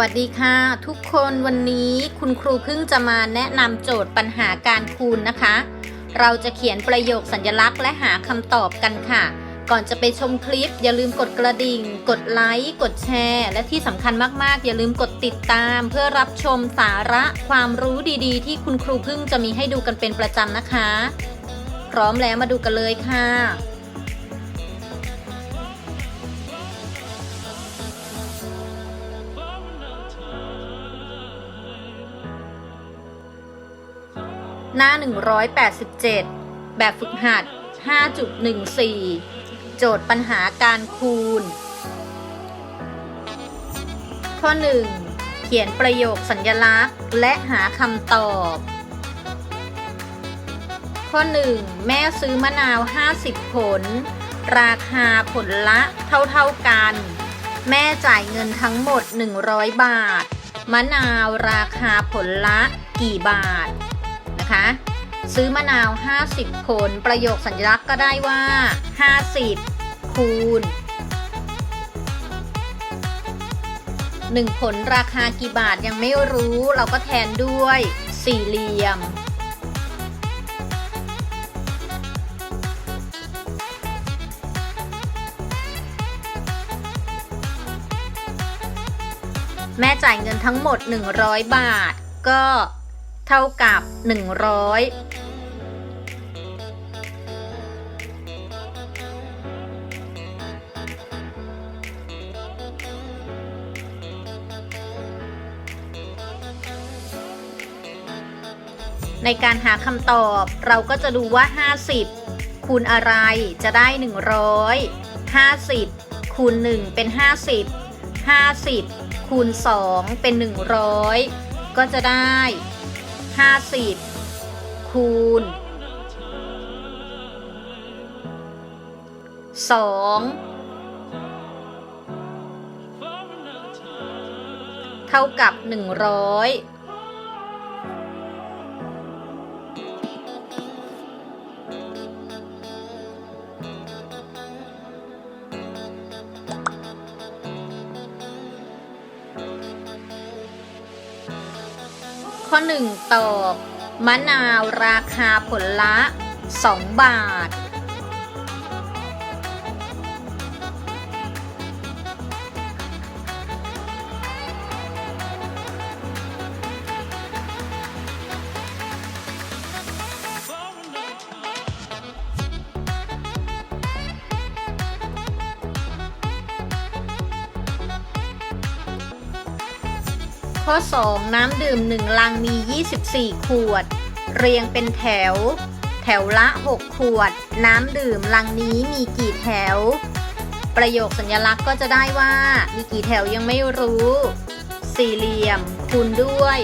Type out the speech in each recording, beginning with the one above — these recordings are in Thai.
วัสดีค่ะ ทุกคนวันนี้คุณครูเพิ่งจะมาแนะนำโจทย์ปัญหาการคูณนะคะ เราจะเขียนประโยคสัญลักษณ์และหาคำตอบกันค่ะ ก่อนจะไปชมคลิป อย่าลืมกดกระดิ่ง กดไลค์กดแชร์ และที่สำคัญมากๆ อย่าลืมกดติดตาม เพื่อรับชมสาระความรู้ดีๆ ที่คุณครูเพิ่งจะมีให้ดูกันเป็นประจำนะคะ พร้อมแล้วมาดูกันเลยค่ะ หน้า 187 แบบฝึกหัด 5.14 โจทย์ปัญหาการคูณ ข้อ 1 เขียนประโยคสัญญลักษณ์ และหาคำตอบ ข้อ 1 แม่ซื้อมะนาว 50 ผล ราคาผลละเท่าๆกัน แม่จ่ายเงินทั้งหมด 100 บาท มะนาวราคาผลละกี่บาท นะคะ ซื้อมะนาว 50ผลประโยคสัญลักษณ์ก็ได้ว่า 50 คูณ 1 ผลราคากี่บาทยังไม่รู้เราก็แทนด้วยสี่เหลี่ยมแม่จ่ายเงินทั้งหมด 100 บาท ก็ เท่ากับ 100 ในการหาคำตอบเราก็จะดูว่า 50 คูณอะไรจะได้ 100 50 คูณ 1 เป็น 50 50 คูณ 2 เป็น 100 ก็จะได้ 50คูณ2เท่ากับ100 ข้อ 1 ตอบ มะนาวราคาผลละ 2 บาท ข้อ 2 น้ำดื่ม 1 ลังมี 24 ขวด เรียงเป็นแถว แถวละ 6 ขวด น้ำดื่มลังนี้มีกี่แถว ประโยคสัญลักษณ์ก็จะได้ว่า มีกี่แถวยังไม่รู้ สี่เหลี่ยม คูณด้วย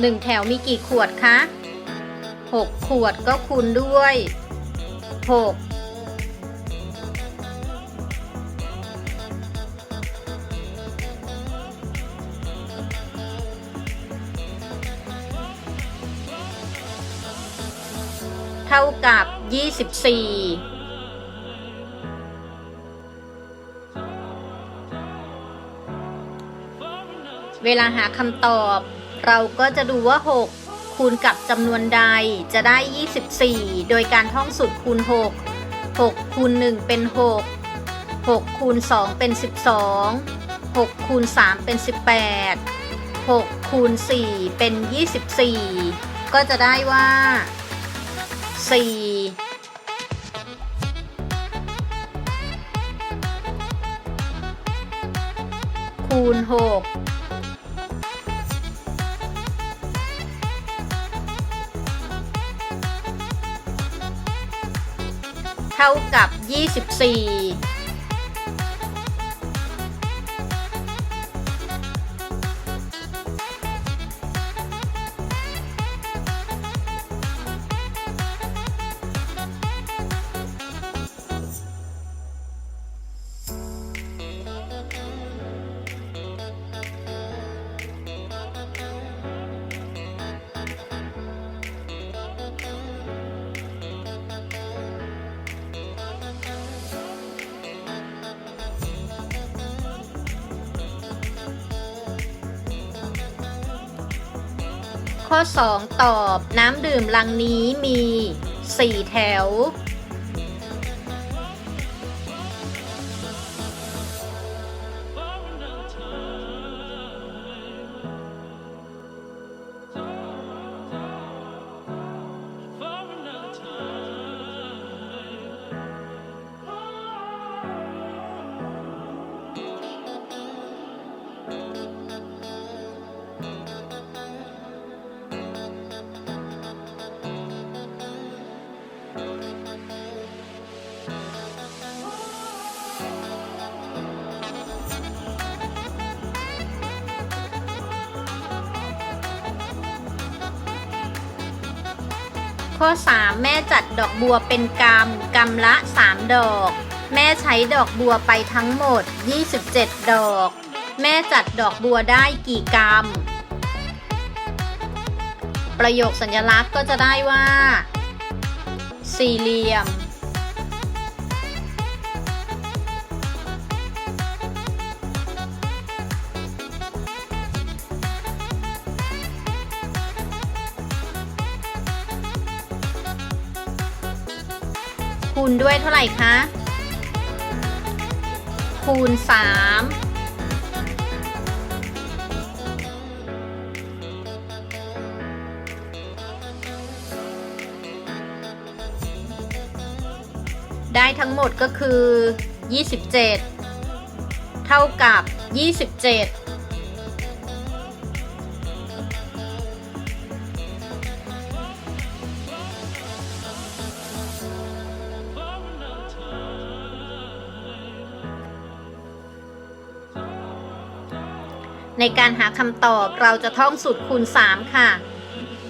หนึ่งแถวมีกี่ขวดคะหกขวดก็คูณด้วย หกเท่ากับยี่สิบสี่เวลาหาคำตอบ เราก็จะดูว่า 6 คูณกับจำนวนใดจะได้ 24 โดยการท่องสูตรคูณ 6 6คูณ1เป็น 6 6คูณ2เป็น 12 6คูณ3เป็น 18 6คูณ4เป็น 24 ก็จะได้ว่า 4 คูณ 6 เท่ากับ 24 ข้อ 2 ตอบน้ำดื่มลังนี้มี 4 แถว ข้อ 3 แม่จัดดอกบัวเป็นกรรมกรรมละ 3 ดอก แม่ใช้ดอกบัวไปทั้งหมด 27 ดอก แม่จัดดอกบัวได้กี่กรรม ประโยคสัญลักษณ์ก็จะได้ว่า สี่เหลี่ยม คูณด้วยเท่าไหร่คะ คูณ 3ได้ทั้งหมดก็คือ 27 เท่ากับ 27 ในการหาคำตอบเราจะท่องสูตรคูณ 3 ค่ะ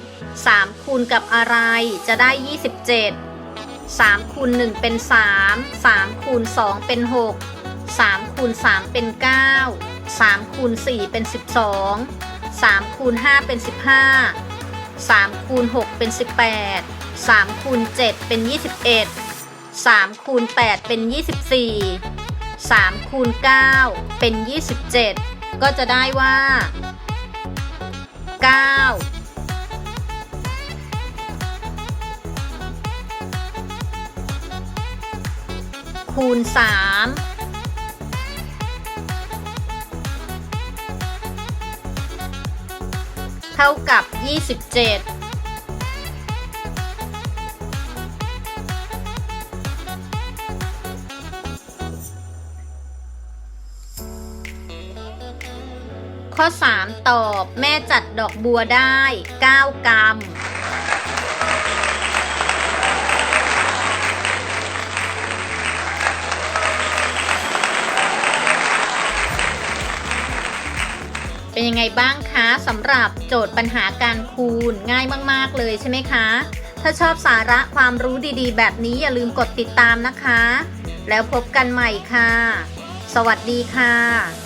3 คูณกับอะไรจะได้ 27 3 คูณ 1 เป็น 3 3 คูณ 2 เป็น 6 3 คูณ 3 เป็น 9 3 คูณ 4 เป็น 12 3 คูณ 5 เป็น 15 3 คูณ 6 เป็น 18 3 คูณ 7 เป็น 21 3 คูณ 8 เป็น 24 3 คูณ 9 เป็น 27 ก็จะได้ว่า 9คูณ3เท่ากับ27 ข้อ 3 ตอบแม่จัดดอกบัวได้ 9 กรัม เป็นยังไงบ้างคะสำหรับโจทย์ปัญหาการคูณง่ายมาก ๆ เลยใช่ไหมคะ ถ้าชอบสาระความรู้ดีๆ แบบนี้อย่าลืมกดติดตามนะคะ แล้วพบกันใหม่ค่ะ สวัสดีค่ะ